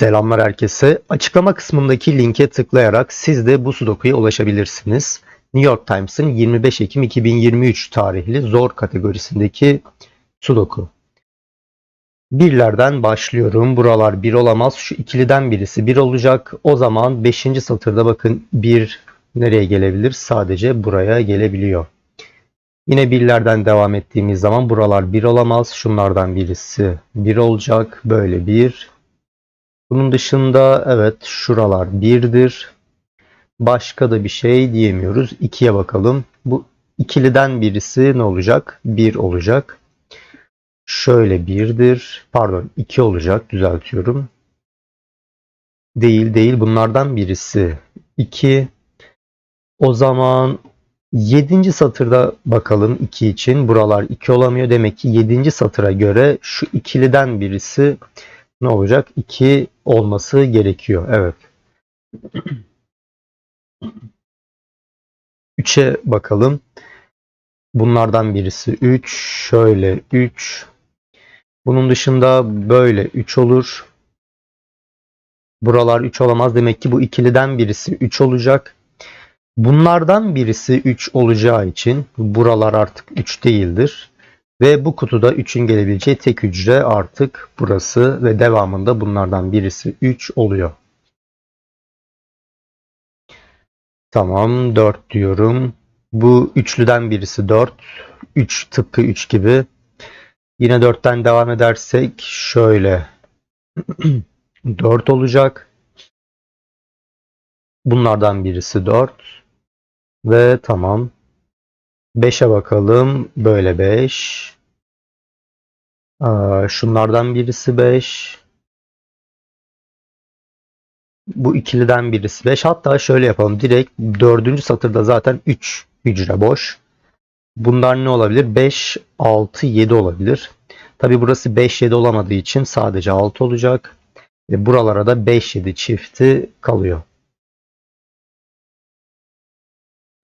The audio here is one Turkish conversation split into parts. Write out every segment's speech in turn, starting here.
Selamlar herkese. Açıklama kısmındaki linke tıklayarak siz de bu sudokuya ulaşabilirsiniz. New York Times'ın 25 Ekim 2023 tarihli zor kategorisindeki sudoku. Birlerden başlıyorum. Buralar bir olamaz. Şu ikiliden birisi bir olacak. O zaman 5. satırda bakın bir nereye gelebilir? Sadece buraya gelebiliyor. Yine birlerden devam ettiğimiz zaman buralar bir olamaz. Şunlardan birisi bir olacak. Böyle bir. Bunun dışında evet şuralar birdir. Başka da bir şey diyemiyoruz. 2'ye bakalım. Bu ikiliden birisi ne olacak? 1 olacak. Şöyle birdir. Pardon 2 olacak. Düzeltiyorum. Değil değil. Bunlardan birisi 2. O zaman 7. satırda bakalım 2 için. Buralar 2 olamıyor. Demek ki 7. satıra göre şu ikiliden birisi ne olacak? 2 olması gerekiyor. Evet. 3'e bakalım. Bunlardan birisi 3. Şöyle 3. Bunun dışında böyle 3 olur. Buralar 3 olamaz. Demek ki bu ikiliden birisi 3 olacak. Bunlardan birisi 3 olacağı için buralar artık 3 değildir. Ve bu kutuda 3'ün gelebileceği tek hücre artık burası ve devamında bunlardan birisi 3 oluyor. Tamam 4 diyorum. Bu üçlüden birisi 4. 3 tıpkı 3 gibi. Yine 4'ten devam edersek şöyle 4 olacak. Bunlardan birisi 4. Ve tamam. 5'e bakalım. Böyle 5. Şunlardan birisi 5. Bu ikiliden birisi 5. Hatta şöyle yapalım. Direkt dördüncü satırda zaten 3 hücre boş. Bunlar ne olabilir? 5, 6, 7 olabilir. Tabi burası 5, 7 olamadığı için sadece 6 olacak. Ve buralara da 5, 7 çifti kalıyor.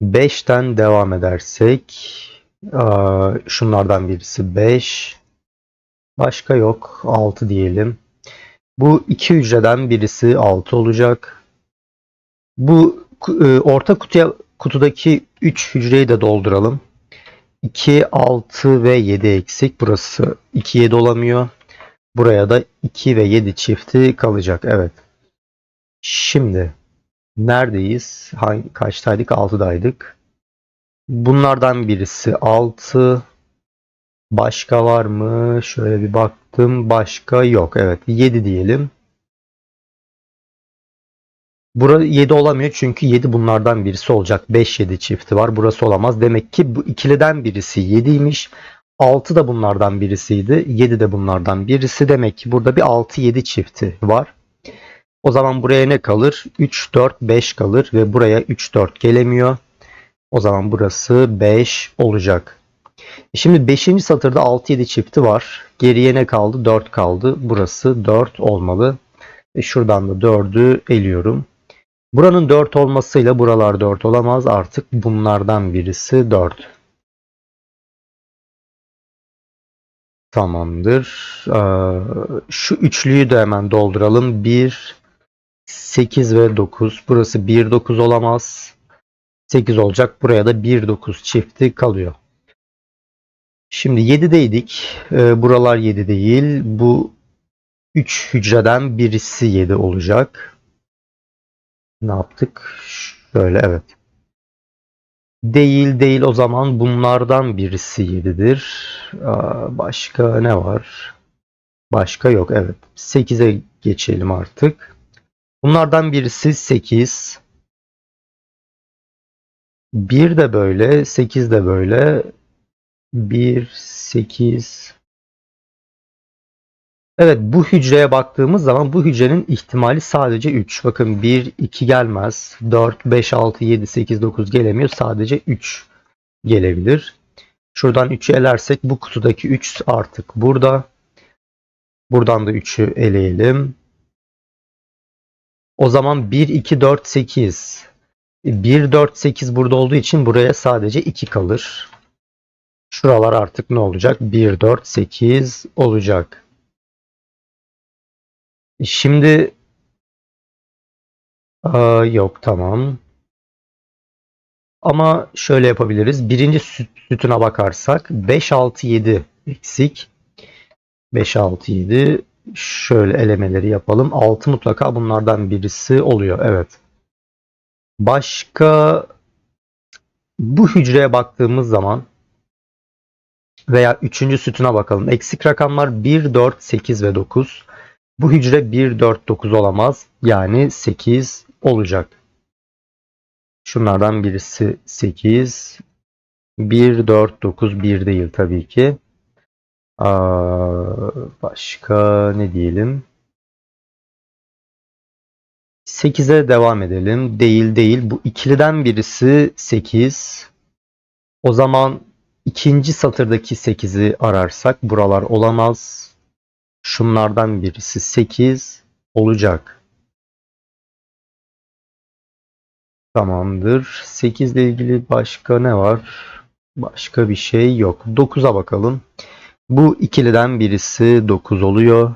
5'ten devam edersek şunlardan birisi 5. Başka yok. 6 diyelim. Bu iki hücreden birisi 6 olacak. Bu e, orta kutuya kutudaki 3 hücreyi de dolduralım. 2, 6 ve 7 eksik. Burası 2, 7 olamıyor. Buraya da 2 ve 7 çifti kalacak. Evet. Şimdi neredeyiz? Hangi, kaçtaydık? 6'daydık. Bunlardan birisi 6. Başka var mı? Şöyle bir baktım. Başka yok. Evet. 7 diyelim. Bura 7 olamıyor çünkü 7 bunlardan birisi olacak. 5-7 çifti var. Burası olamaz. Demek ki bu ikiliden birisi 7'ymiş. 6 da bunlardan birisiydi. 7 de bunlardan birisi. Demek ki burada bir 6-7 çifti var. O zaman buraya ne kalır? 3, 4, 5 kalır ve buraya 3, 4 gelemiyor. O zaman burası 5 olacak. Şimdi 5. satırda 6-7 çifti var. Geriye ne kaldı? 4 kaldı. Burası 4 olmalı. E şuradan da 4'ü eliyorum. Buranın 4 olmasıyla buralar 4 olamaz. Artık bunlardan birisi 4. Tamamdır. Ee, şu üçlüyü de hemen dolduralım. 1, 8 ve 9. Burası 1, 9 olamaz. 8 olacak. Buraya da 1, 9 çifti kalıyor. Şimdi 7'deydik. E, buralar 7 değil. Bu 3 hücreden birisi 7 olacak. Ne yaptık? Şöyle evet. Değil değil o zaman bunlardan birisi 7'dir. Başka ne var? Başka yok evet. 8'e geçelim artık. Bunlardan birisi 8. 1 de böyle, 8 de böyle. 1, 8. Evet bu hücreye baktığımız zaman bu hücrenin ihtimali sadece 3. Bakın 1, 2 gelmez. 4, 5, 6, 7, 8, 9 gelemiyor. Sadece 3 gelebilir. Şuradan 3'ü elersek bu kutudaki 3 artık burada. Buradan da 3'ü eleyelim. O zaman 1, 2, 4, 8. 1, 4, 8 burada olduğu için buraya sadece 2 kalır. Şuralar artık ne olacak? 1, 4, 8 olacak. Şimdi Aa, yok tamam. Ama şöyle yapabiliriz. Birinci süt, sütuna bakarsak 5, 6, 7 eksik. 5, 6, 7. Şöyle elemeleri yapalım. 6 mutlaka bunlardan birisi oluyor. Evet. Başka bu hücreye baktığımız zaman veya üçüncü sütuna bakalım. Eksik rakamlar 1, 4, 8 ve 9. Bu hücre 1, 4, 9 olamaz. Yani 8 olacak. Şunlardan birisi 8. 1, 4, 9, 1 değil tabii ki. Aa, başka ne diyelim? 8'e devam edelim. Değil değil. Bu ikiliden birisi 8. O zaman ikinci satırdaki 8'i ararsak buralar olamaz. Şunlardan birisi 8 olacak. Tamamdır. 8 ile ilgili başka ne var? Başka bir şey yok. 9'a bakalım. Bu ikiliden birisi 9 oluyor.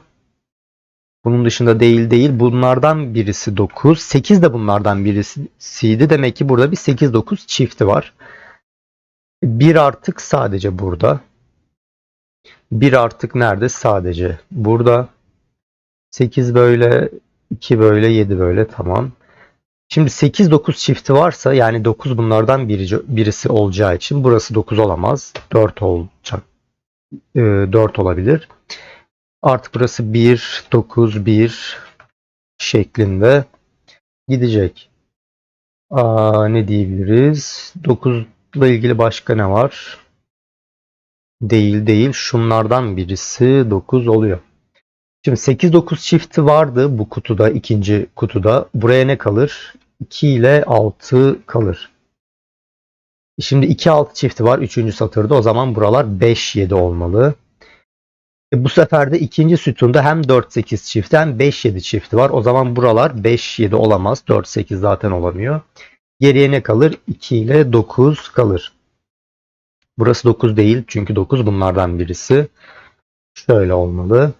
Bunun dışında değil değil. Bunlardan birisi 9. 8 de bunlardan birisiydi. Demek ki burada bir 8-9 çifti var. 1 artık sadece burada. 1 artık nerede? Sadece burada. 8 böyle, 2 böyle, 7 böyle tamam. Şimdi 8-9 çifti varsa yani 9 bunlardan biri, birisi olacağı için burası 9 olamaz. 4 olacak. E, 4 olabilir. Artık burası 1, 9, 1 şeklinde gidecek. Aa, ne diyebiliriz? 9 ile ilgili başka ne var? Değil değil. Şunlardan birisi 9 oluyor. Şimdi 8-9 çifti vardı bu kutuda, ikinci kutuda. Buraya ne kalır? 2 ile 6 kalır. Şimdi 2-6 çifti var 3. satırda. O zaman buralar 5-7 olmalı. E bu sefer de ikinci sütunda hem 4-8 çifti hem 5-7 çifti var. O zaman buralar 5-7 olamaz. 4-8 zaten olamıyor. Geriye ne kalır? 2 ile 9 kalır. Burası 9 değil çünkü 9 bunlardan birisi. Şöyle olmalı.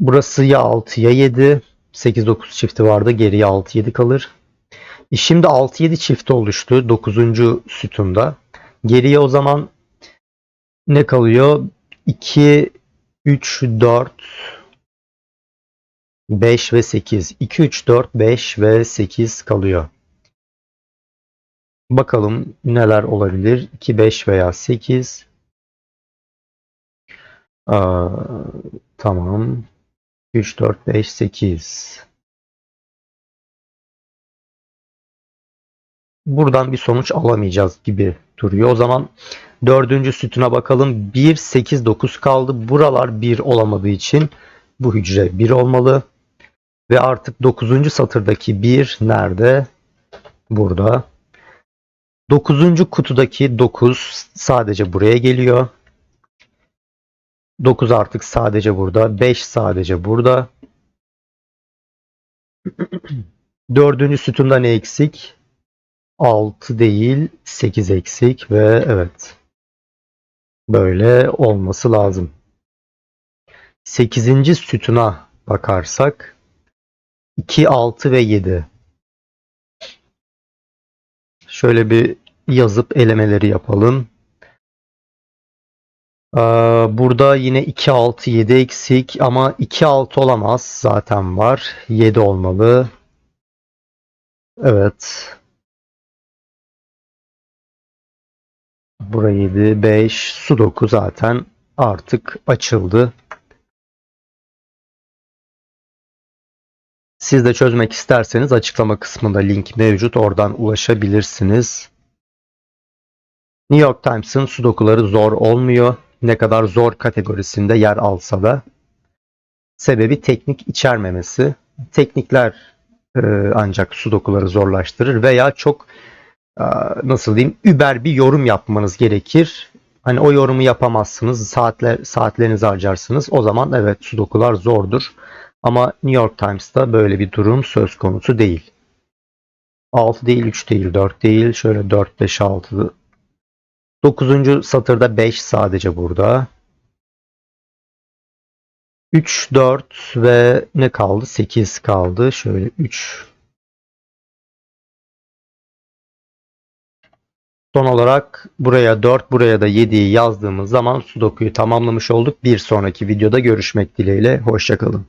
Burası ya 6 ya 7. 8-9 çifti vardı. Geriye 6-7 kalır. Şimdi 6-7 çifti oluştu 9. sütunda. Geriye o zaman ne kalıyor? 2, 3, 4, 5 ve 8. 2, 3, 4, 5 ve 8 kalıyor. Bakalım neler olabilir? 2, 5 veya 8. Aa, tamam. 3, 4, 5, 8. Buradan bir sonuç alamayacağız gibi duruyor. O zaman dördüncü sütuna bakalım. 1, 8, 9 kaldı. Buralar 1 olamadığı için bu hücre 1 olmalı. Ve artık 9. satırdaki 1 nerede? Burada. 9. kutudaki 9 sadece buraya geliyor. 9 artık sadece burada. 5 sadece burada. Dördüncü sütunda ne eksik? 6 değil 8 eksik ve evet böyle olması lazım. 8. sütuna bakarsak 2, 6 ve 7. Şöyle bir yazıp elemeleri yapalım. Burada yine 2, 6, 7 eksik ama 2, 6 olamaz. Zaten var. 7 olmalı. Evet. Burayı 5. Sudoku zaten artık açıldı. Siz de çözmek isterseniz açıklama kısmında link mevcut. Oradan ulaşabilirsiniz. New York Times'ın sudokuları zor olmuyor. Ne kadar zor kategorisinde yer alsa da. Sebebi teknik içermemesi. Teknikler e, ancak sudokuları zorlaştırır veya çok nasıl diyeyim über bir yorum yapmanız gerekir. Hani o yorumu yapamazsınız. Saatler saatlerinizi harcarsınız. O zaman evet sudokular zordur. Ama New York Times'ta böyle bir durum söz konusu değil. 6 değil, 3 değil, 4 değil. Şöyle 4, 5, 6. 9. satırda 5 sadece burada. 3, 4 ve ne kaldı? 8 kaldı. Şöyle 3. Son olarak buraya 4, buraya da 7'yi yazdığımız zaman Sudoku'yu tamamlamış olduk. Bir sonraki videoda görüşmek dileğiyle. Hoşçakalın.